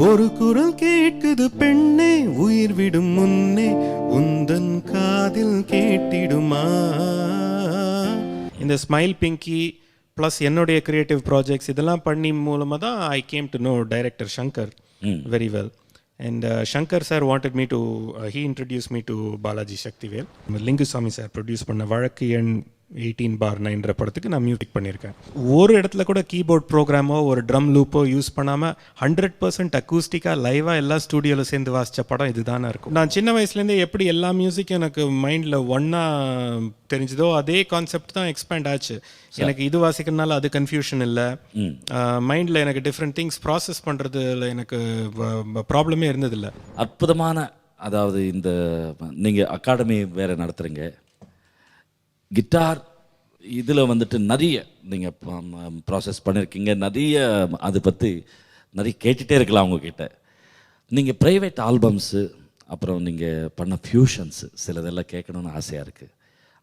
ஒரு குரல் கேட்குது பெண்ணே உயிர் விடும் முன்னே உந்தன் காதில் கேட்டிடுமா? இந்த ஸ்மைல் பிங்கி ப்ளஸ் என்னுடைய கிரியேட்டிவ் ப்ராஜெக்ட்ஸ் இதெல்லாம் பண்ணி மூலமாக தான் I came to know director Shankar very well and Shankar sir wanted me to he introduce me to Balaji Sakthivel Lingusamy sir produce பண்ண வழக்கு எண் எயிட்டீன் பார் நைன்ற படத்துக்கு நான் மியூசிக் பண்ணியிருக்கேன். ஒரு இடத்துல கூட கீபோர்ட் ப்ரோக்ராமோ ஒரு ட்ரம் லூப்போ யூஸ் பண்ணாமல் ஹண்ட்ரட் பர்சன்ட் அக்கூஸ்டிக்காக லைவாக எல்லா ஸ்டூடியோவில் சேர்ந்து வாசித்த படம் இதுதானே இருக்கும். நான் சின்ன வயசுலேருந்தே எப்படி எல்லா மியூசிக்கும் எனக்கு மைண்டில் ஒன்றா தெரிஞ்சதோ அதே கான்செப்ட் தான் எக்ஸ்பேண்ட் ஆச்சு. எனக்கு இது வாசிக்கிறதுனால அது கன்ஃபியூஷன் இல்லை. மைண்டில் எனக்கு டிஃப்ரெண்ட் திங்ஸ் ப்ராசஸ் பண்ணுறதுல எனக்கு ப்ராப்ளமே இருந்ததில்லை. அற்புதமான அதாவது இந்த நீங்கள் அகாடமி வேற நடத்துகிறீங்க கிட்டார் இதில் வந்துட்டு நிறைய நீங்கள் ப்ராசஸ் பண்ணியிருக்கீங்க நிறைய அதை பற்றி நிறைய கேட்டுகிட்டே இருக்கலாம் உங்ககிட்ட. நீங்கள் ப்ரைவேட் ஆல்பம்ஸு அப்புறம் நீங்கள் பண்ண ஃபியூஷன்ஸு சிலதெல்லாம் கேட்கணும்னு ஆசையாக இருக்குது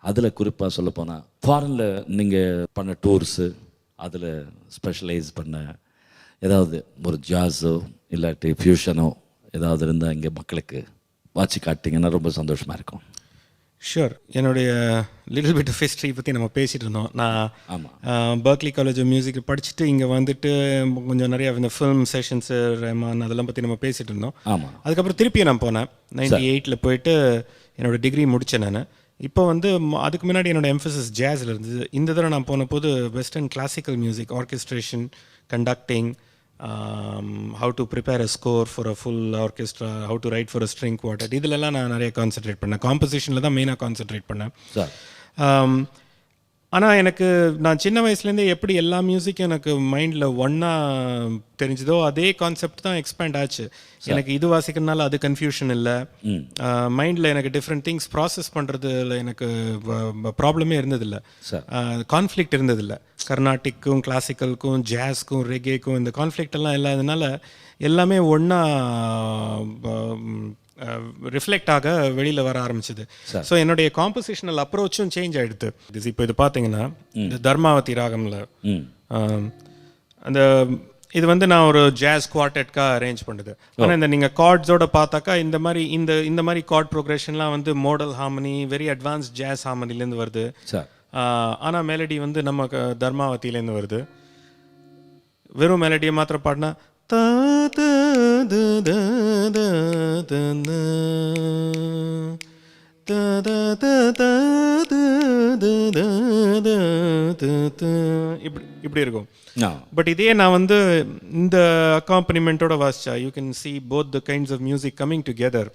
அதில் குறிப்பாக சொல்லப்போனால் ஃபாரினில் நீங்கள் பண்ண டூர்ஸு அதில் ஸ்பெஷலைஸ் பண்ண ஏதாவது ஒரு ஜாஸோ இல்லாட்டி ஃபியூஷனோ ஏதாவது இருந்தால் இங்கே மக்களுக்கு வாட்சி காட்டிங்கன்னா ரொம்ப சந்தோஷமாக இருக்கும். ஷூர் என்னுடைய லிட்டில் பிட் ஆஃப் ஹிஸ்ட்ரி பற்றி நம்ம பேசிகிட்டு இருந்தோம். நான் பர்க்லி காலேஜ் ஆஃப் மியூசிக் படிச்சுட்டு இங்கே வந்துட்டு கொஞ்சம் நிறைய இந்த ஃபிலிம் செஷன்ஸு ரெமான் அதெல்லாம் பற்றி நம்ம பேசிகிட்டு இருந்தோம். அதுக்கப்புறம் திருப்பி நான் போனேன். நைன்டி எயிட்டில் போயிட்டு என்னோட டிகிரி முடித்தேன் நான். இப்போ வந்து அதுக்கு முன்னாடி என்னோட எம்ஃபசிஸ் ஜாஸில் இருந்தது. இந்த தடவை நான் போன போது western classical music orchestration conducting how to prepare a score for a full orchestra how to write for a string quartet இதிலெல்லாம் நான் நிறைய கான்சென்ட்ரேட் பண்ணேன். காம்போசிஷனில் தான் மெயினாக கான்சென்ட்ரேட் பண்ணேன். ஆனால் எனக்கு நான் சின்ன வயசுலேருந்தே எப்படி எல்லா மியூசிக்கும் எனக்கு மைண்டில் ஒன்றா தெரிஞ்சதோ அதே கான்செப்ட் தான் எக்ஸ்பேண்ட் ஆச்சு. எனக்கு இது வாசிக்கிறதுனால அது கன்ஃபியூஷன் இல்லை. மைண்டில் எனக்கு டிஃப்ரெண்ட் திங்ஸ் ப்ராசஸ் பண்ணுறதுல எனக்கு ப்ராப்ளமே இருந்ததில்லை. கான்ஃப்ளிக்ட் இருந்ததில்ல. கர்நாடிக்கும் கிளாசிக்கலுக்கும் ஜாஸ்க்கும் ரெகேக்கும் இந்த கான்ஃப்ளிக்ட் எல்லாம் இல்லாததுனால எல்லாமே ஒன்றா ரிஃப்ளெக்ட் ஆக வெளியில் வர ஆரம்பிச்சது. ஸோ என்னுடைய காம்போசிஷனல் அப்ரோச்சும் சேஞ்ச் ஆகிடுது இப்போ இது பார்த்தீங்கன்னா இந்த தர்மாவதி ராகம்ல அந்த இது வந்து நான் ஒரு ஜாஸ் குவார்டெட்காக அரேஞ்ச் பண்ணுது ஆனால் இந்த நீங்கள் கார்ட்ஸோட பார்த்தாக்கா இந்த மாதிரி இந்த இந்த மாதிரி கார்ட் ப்ரோக்ரஷன்லாம் வந்து modal harmony very advance jazz ஹார்மனிலேருந்து வருது. ஆனால் மெலடி வந்து நம்ம தர்மாவதியிலேருந்து வருது. வெறும் மெலடியை மாத்திரம் பாடினா இப்படி இப்படி இருக்கும் பட் இதே நான் வந்து இந்த அக்காம்பனிமெண்ட்டோட வாசிச்சா you can see both the kinds of music coming together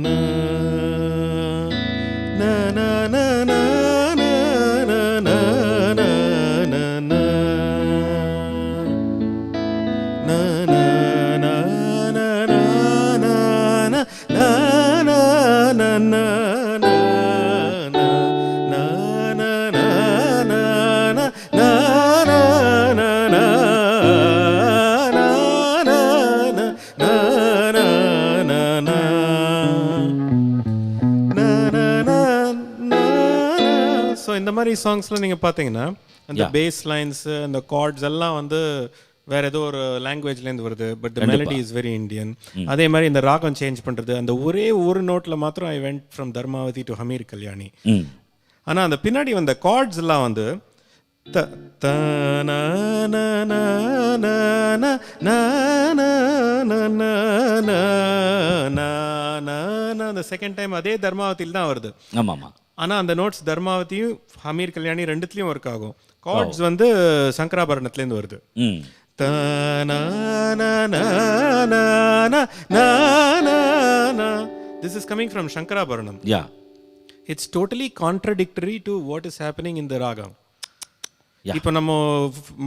na na na சாங்ஸ்ல நீங்க பாத்தீங்கன்னா அந்த பேஸ் லைன்ஸ் அந்த கார்ட்ஸ் எல்லாம் வந்து வேற ஏதோ ஒரு லாங்குவேஜ்லேருந்து வருது but the melody is very Indian அதே மாதிரி இந்த ராகம் சேஞ்ச் பண்ணுறது அந்த ஒரே ஒரு நோட்டில் மாத்திரம் I went from Dharmavathi to Hamir Kalyani ஆனால் அந்த பின்னாடி வந்த கார்ட்ஸ் எல்லாம் வந்து அந்த செகண்ட் டைம் அதே தர்மாவதியில் தான் வருது ஆமாம் ஆமாம் ஆனால் அந்த நோட்ஸ் தர்மாவதியும் ஹமீர் கல்யாணி ரெண்டுத்துலேயும் ஒர்க் ஆகும். கார்ட்ஸ் வந்து சங்கராபரணத்துலேருந்து வருது. This is coming from Sankarabharanam. Yeah. It's totally contradictory to what is happening இந்த ராகம் இப்போ நம்ம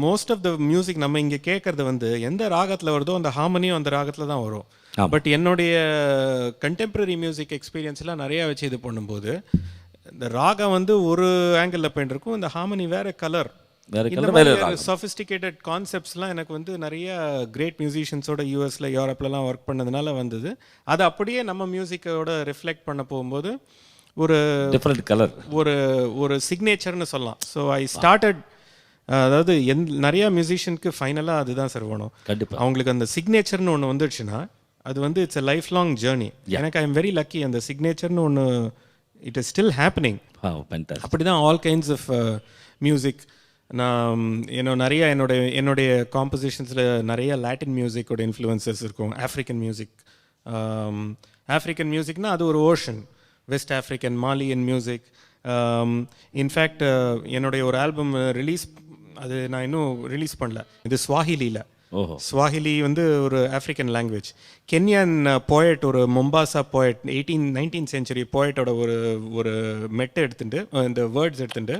மோஸ்ட் ஆஃப் த மியூசிக் நம்ம இங்கே கேட்கறது வந்து எந்த ராகத்தில் வருதோ அந்த ஹார்மனியும் அந்த ராகத்தில் தான் வரும். பட் என்னுடைய கண்டெம்பரரி மியூசிக் எக்ஸ்பீரியன்ஸ்லாம் நிறையா வச்சு இது பண்ணும்போது இந்த ராகம் வந்து ஒரு ஆங்கிள் போயிட்டு இருக்கும் இந்த ஹார்மனி வேற கலர் சொஃபிஸ்டிகேட்டட் கான்செப்ட்ஸ்லாம் எனக்கு வந்து நிறைய கிரேட் மியூசிஷியன்ஸோட யூஎஸ்ல யூரோப்லலாம் ஒர்க் பண்ணதுனால வந்தது. அது அப்படியே நம்ம மியூசிக்கோட ரிஃப்ளெக்ட் பண்ண போகும்போது ஒரு டிஃப்ரெண்ட் கலர் ஒரு ஒரு சிக்னேச்சர்னு சொல்லலாம். ஸோ ஐ ஸ்டார்டட் அதாவது எந் நிறையா மியூசிஷியனுக்கு ஃபைனலாக அதுதான் சார் வேணும். கண்டிப்பா. அவங்களுக்கு அந்த சிக்னேச்சர்னு ஒன்று வந்துடுச்சுன்னா அது வந்து இட்ஸ் லைஃப் லாங் ஜேர்னி எனக்கு ஐ எம் வெரி லக்கி அந்த சிக்னேச்சர்னு ஒன்று இட் இஸ் ஸ்டில் ஹேப்பனிங் அப்படி தான் ஆல் கைண்ட்ஸ் ஆஃப் மியூசிக் நான் என்ன நிறைய என்னுடைய என்னுடைய காம்போசிஷன்ஸில் நிறைய லாட்டின் மியூசிக்கோட இன்ஃப்ளூயன்சஸ் இருக்கும். ஆஃப்ரிக்கன் மியூசிக் ஆஃப்ரிக்கன் மியூசிக்னா அது ஒரு ocean west African Malian music in fact என்னுடைய ஒரு ஆல்பம் ரிலீஸ் அது நான் இன்னும் ரிலீஸ் பண்ணல. இது ஸ்வாஹிலியில் ஸ்வாஹிலி வந்து ஒரு ஆஃப்ரிக்கன் லாங்குவேஜ் கென்யான் போயட் ஒரு Mombasa poet eighteen nineteen century போயட்டோட ஒரு ஒரு மெட்டு எடுத்துட்டு uh, இந்த வேர்ட்ஸ் எடுத்துட்டு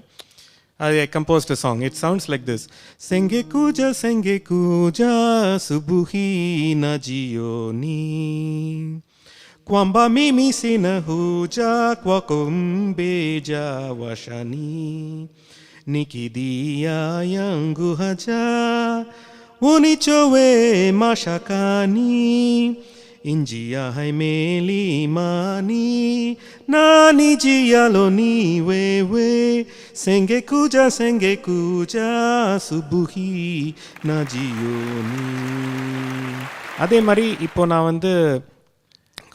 அது composed song it sounds like this Sengge கூஜா செங்கே கூஜா சுபுஹி நஜியோனி Kwamba mimi sina huja kwa kumbeja washani nikidia yangu haja unichowe mashakani injia haimelimani nani jialo ni wewe? Senge kuja senge kuja subuhi na jioni. அதே மாதிரி இப்போ நான் வந்து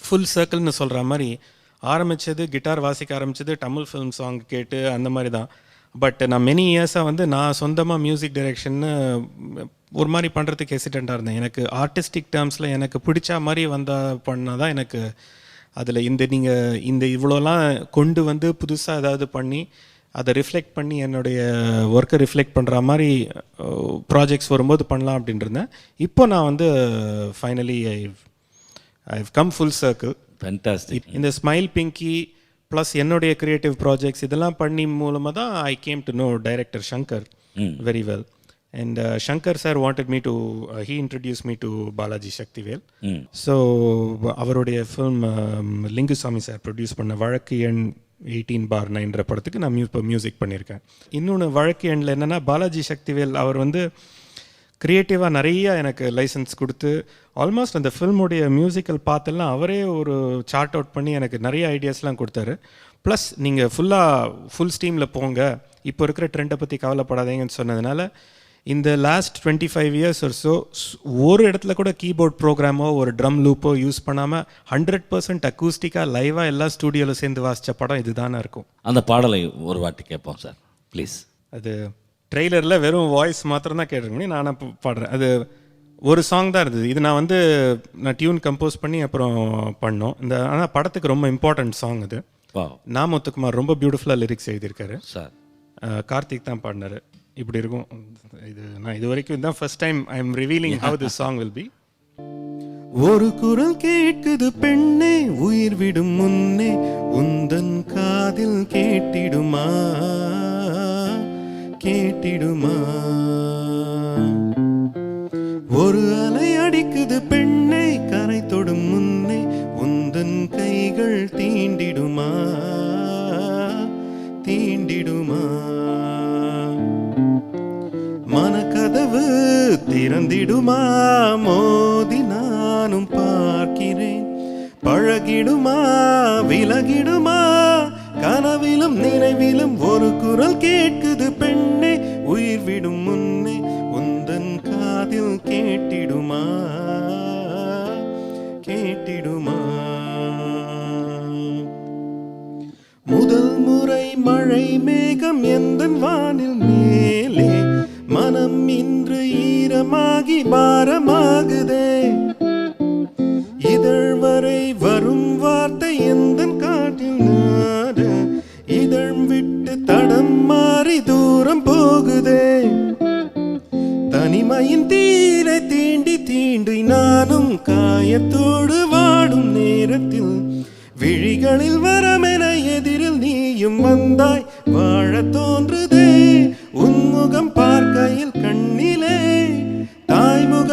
ஃபுல் சர்க்கிள்னு சொல்கிற மாதிரி ஆரம்பித்தது கிட்டார் வாசிக்க ஆரம்பித்தது தமிழ் ஃபிலிம் சாங் கேட்டு அந்த மாதிரி தான். பட் நான் மெனி இயர்ஸாக வந்து நான் சொந்தமாக மியூசிக் டைரெக்ஷன்னு ஒரு மாதிரி பண்ணுறதுக்கு ஹெசிடெண்ட்டாக இருந்தேன். எனக்கு ஆர்டிஸ்டிக் டேர்ம்ஸில் எனக்கு பிடிச்ச மாதிரி வந்தால் பண்ணால் தான் எனக்கு அதில் இந்த நீங்கள் இந்த இவ்வளோலாம் கொண்டு வந்து புதுசாக ஏதாவது பண்ணி அதை ரிஃப்ளெக்ட் பண்ணி என்னுடைய ஒர்க்கை ரிஃப்ளெக்ட் பண்ணுற மாதிரி ப்ராஜெக்ட்ஸ் வரும்போது பண்ணலாம் அப்படின்ட்டு இருந்தேன். இப்போ நான் வந்து finally I I've come full circle fantastic இந்த ஸ்மைல் பிங்கி ப்ளஸ் என்னுடைய கிரியேட்டிவ் ப்ராஜெக்ட்ஸ் இதெல்லாம் பண்ணி மூலமாக தான் I came to know director Shankar very well and Shankar sir wanted me to he introduce me to Balaji Sakthivel hmm so அவருடைய film Lingusamy sir produce பண்ண வழக்கு எண் எயிட்டீன் பார் நைன்ற படத்துக்கு நான் இப்போ மியூசிக் பண்ணியிருக்கேன் இன்னொன்று வழக்கு எண்ணில் என்னென்னா பாலாஜி சக்திவேல் அவர் வந்து க்ரியேட்டிவாக நிறைய எனக்கு லைசன்ஸ் கொடுத்து ஆல்மோஸ்ட் அந்த ஃபில்முடைய மியூசிக்கல் பாத்தெல்லாம் அவரே ஒரு சார்ட் அவுட் பண்ணி எனக்கு நிறைய ஐடியாஸ்லாம் கொடுத்தாரு. ப்ளஸ் நீங்கள் ஃபுல்லாக ஃபுல் ஸ்டீமில் போங்க. இப்போ இருக்கிற ட்ரெண்டை பற்றி கவலைப்படாதீங்கன்னு சொன்னதுனால இந்த லாஸ்ட் டுவெண்ட்டி ஃபைவ் இயர்ஸ் ஒரு ஸோ ஒரு இடத்துல கூட கீபோர்ட் ப்ரோக்ராமோ ஒரு ட்ரம் லூப்போ யூஸ் பண்ணாமல் ஹண்ட்ரட் பர்சன்ட் அக்கூஸ்டிக்காக லைவாக எல்லா ஸ்டூடியோவில் சேர்ந்து வாசித்த படம் இதுதானே இருக்கும். அந்த பாடலை ஒரு வாட்டி கேட்போம் சார் ப்ளீஸ் அது ட்ரெய்லரில் வெறும் வாய்ஸ் மாத்திரம் தான் கேட்டிருக்கேன் நான் பாடுறேன். அது ஒரு சாங் தான் இருந்தது. இது நான் வந்து நான் டியூன் கம்போஸ் பண்ணி அப்புறம் பண்ணோம். இந்த ஆனால் படத்துக்கு ரொம்ப இம்பார்ட்டன்ட் சாங் அது. வா நா முத்துக்குமார் ரொம்ப பியூட்டிஃபுல்லாக லிரிக்ஸ் எழுதியிருக்காரு. சார். கார்த்திக் தான் பாடினாரு. இப்படி இருக்கும். இது நான் இது வரைக்கும் தான் first time I am revealing how this song will be ஒரு குரல் கேட்குது பெண்ணே உயிர் விடும் முன்னே உந்தன் காதில் கேட்டிடுமா? கேட்டிடுமா? திறந்திடுமா மோதி நானும் பார்க்கிறேன். பழகிடுமா? விலகிடுமா? கனவிலும் நினைவிலும் ஒரு குரல் கேட்குது பெண்ணே. உயிர் விடும் முன்னே உந்தன் காதில் கேட்டிடுமா? கேட்டிடுமா? முதல் முறை மழை மேகம் எந்தன் வா அதிகமாகி பாரமாகுதே. இதழ் வரை வரும் வார்த்தை எந்த காட்டில் நாட. இதழ் விட்டு தடம் மாறி தூரம் போகுதே. தனிமையின் தீரை தீண்டி தீண்டி நானும் காயத்தோடு வாடும் நேரத்தில். விழிகளில் வரமென எதிரில் நீயும் வந்தாய் வாழ தோன்று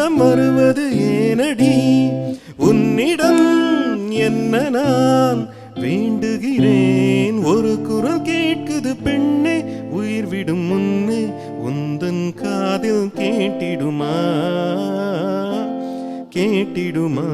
மனம் வருவது ஏனடி? உன்னிடம் என்ன நான் வேண்டுகிறேன்? ஒரு குரல் கேட்குது பெண்ணே உயிர் விடும் முன்னே உந்தன் காதில் கேட்டிடுமா? கேட்டிடுமா?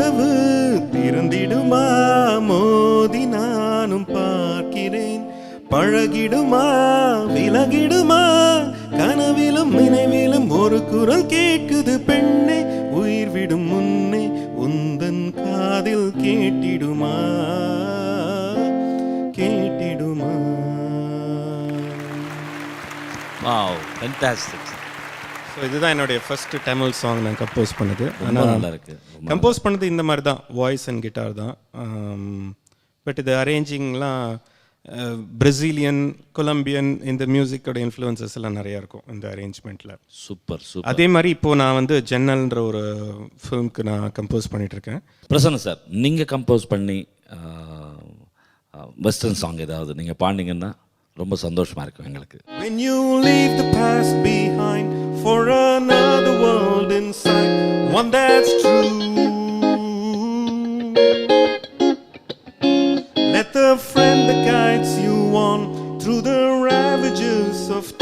கதவு திறந்திடுமா? மோதி நானும் பார்க்கிறேன். பழகிடுமா? விலகிடுமா? கனவிலும் நினைவிலும் ஒரு குரல் கேட்குது பெண்ணே. உயிர் விடும் முன்னே உந்தன் காதில் கேட்டிடுமா? கேட்டிடுமா? Wow, fantastic. ஸோ இதுதான் என்னுடைய ஃபர்ஸ்ட் தமிழ் சாங் நான் கம்போஸ் பண்ணது. ரொம்ப நல்லா இருக்கு கம்போஸ் பண்ணது இந்த மாதிரி தான். வாய்ஸ் அண்ட் கிட்டார் தான். பட் இது அரேஞ்சிங்லாம் பிரசீலியன் கொலம்பியன் இந்த மியூசிக்கோட இன்ஃப்ளூயன்சஸ் எல்லாம் நிறையா இருக்கும் இந்த அரேஞ்ச்மெண்ட்டில் சூப்பர் சூப்பர். அதே மாதிரி இப்போ நான் வந்து ஜன்னல்ன்ற ஒரு ஃபிலிம்க்கு நான் கம்போஸ் பண்ணிட்டு இருக்கேன். பிரசன்ன சார் நீங்கள் கம்போஸ் பண்ணி வெஸ்டர்ன் சாங் ஏதாவது நீங்கள் பாடினீங்கன்னா ரொம்ப சந்தோஷமாக இருக்கும் எங்களுக்கு. When you leave the past behind for another world inside, one that's true. Let the friend that guides you on through the ravages of